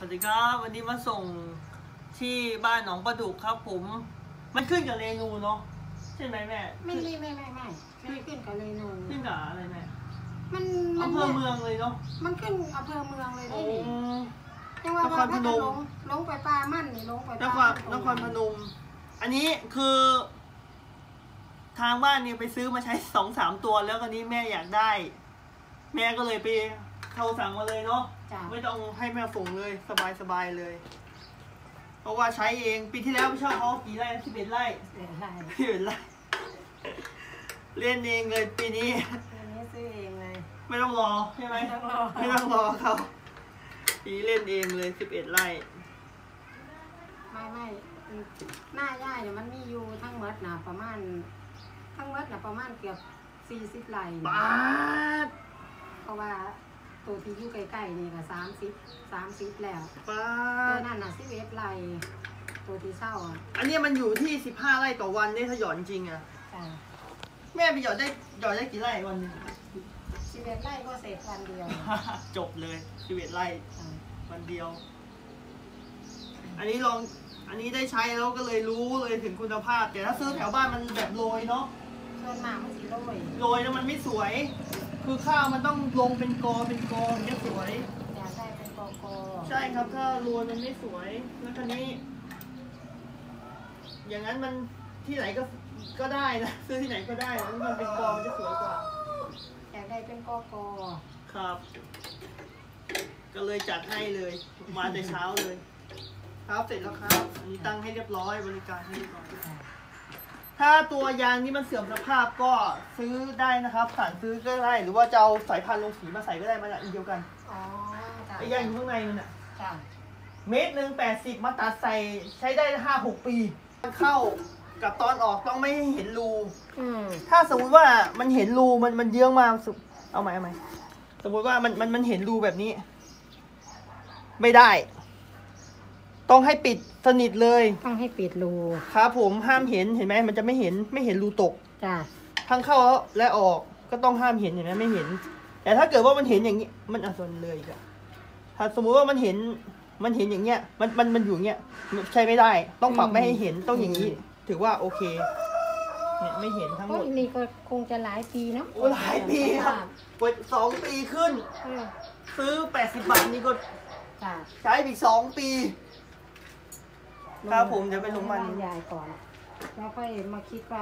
สวัสดีครับวันนี้มาส่งที่บ้านหนองประดุกครับ ผม มันขึ้นกับเรนูเนาะใช่ไหมแม่ไม่ไม่ไม่ไม่ไม่ไม่ขึ้นกับเรนูขึ้นกับอะไรแม่มันมัอำเภอเมืองเลยเนาะมันขึ้นอำเภอเมืองเลยโอ้ได้ดิจังหวัดนครพนมลงลงไปปลามั่นนี่ลงไปนครนครพนม อันนี้คือ ทางบ้านเนี่ยไปซื้อมาใช้สองสามตัวแล้วกันนี้แม่อยากได้ แม่ก็เลยไป เข้าสั่งมาเลยเนาะจ้ะไม่ต้องให้แม่ส่งเลยสบายสบายเลย เพราะว่าใช้เองปีที่แล้วไม่ชอบเขากี่ไร่สิบเอ็ดไร่เสียไรสิบเอ็ดไร่เล่นเองเลยปีนี้ อันนี้ซื้อเองเลยไม่ต้องรอใช่ไหม ไม่ต้องรอไม่ต้องรอเขาปีนี้เล่นเองเลยสิบเอ็ดไร่ ไม่ไม่หน้าย่ายเนี่ยมันมีอยู่ทั้งหมดนะประมาณ ทั้งหมดนะประมาณเกือบสี่สิบไร่บาทเพราะว่า ตัวที่อยู่ใกล้ๆนี่ก็สามสิบสามสิบแล้วบาตัวทนั่นน่ะสิบเอ็ดไร่ตัวที่เศร้าอะอันนี้มันอยู่ที่สิบห้าไร่ต่อวันเนี่ยถ้าหยอดจริงอะจ้ะแม่ไปหยอดได้หยอดได้กี่ไร่วันหนึงสิบเอ็ดไร่ก็เสร็จวันเดียวจบเลยสิบเอ็ดไร่จ้ะวันเดียว อันนี้ลอง อันนี้ได้ใช้แล้วก็เลยรู้เลยถึงคุณภาพ แต่ถ้าซื้อแถวบ้านมันแบบโรยเนาะส่วนมากมันสิโรยโรยแล้วมันไม่สวย คือข้าวมันต้องลงเป็นกอเป็นกอถึงจะสวย อยากได้เป็นกอกอใช่ครับถ้าโรยมันไม่สวยแล้วทีนี้ อย่างนั้นมันที่ไหนก็ก็ได้นะซื้อที่ไหนก็ได้แล้วมันเป็นกอมันจะสวยกว่า อยากได้เป็นกอกอครับ ก็เลยจัดให้เลย มาแต่เช้าเลย ครับเสร็จแล้วครับอันนี้ตั้งให้เรียบร้อยบริการให้เรียบร้อย ถ้าตัวยางนี้มันเสื่อมสภาพก็ซื้อได้นะครับสั่งซื้อก็ได้หรือว่าจะเอาสายพันธุ์ลงสีมาใส่ก็ได้มันอันเดียวกันอ๋อจ้ะไอ้ยางอยู่ข้างในมันอะจ้ะเมตรหนึ่งแปดสิบมาตัดใส่ใช้ได้ห้าหกปีเข้ากับตอนออกต้องไม่ให้เห็นรู อืมถ้าสมมติว่ามันเห็นรูมันมันเยื้องมาสุเอาไหมเอาไหมสมมติว่ามันมันมันเห็นรูแบบนี้ ไม่ได้ ต้องให้ปิดสนิทเลยต้องให้ปิดรูครับผมห้ามเห็นเห็นไหมมันจะไม่เห็นไม่เห็นรูตกจ้ะทั้งเข้าและออกก็ต้องห้ามเห็นเห็นไหมไม่เห็น แต่ถ้าเกิดว่ามันเห็นอย่างนี้ มันอะส่วนเลยอีกอะถ้าสมมุติว่ามันเห็นมันเห็นอย่างเงี้ย มันมันมันอยู่อย่างเงี้ยใช้ไม่ได้ ต้องปรับไม่ให้เห็นต้องอย่างนี้ ถือว่าโอเคเนี่ยไม่เห็นทั้งหโอ้มยดนี่ก็คงจะหลายปีเนาะโอ้หลายปีครับเปิดสองปีขึ้นเออซื้อแปดสิบบาทนี่ก็จ้ะใช้อีกสองปี ครับผมเดี๋ยวไปลงมันบ้ายายก่อน แล้วค่อยมาคิดว่า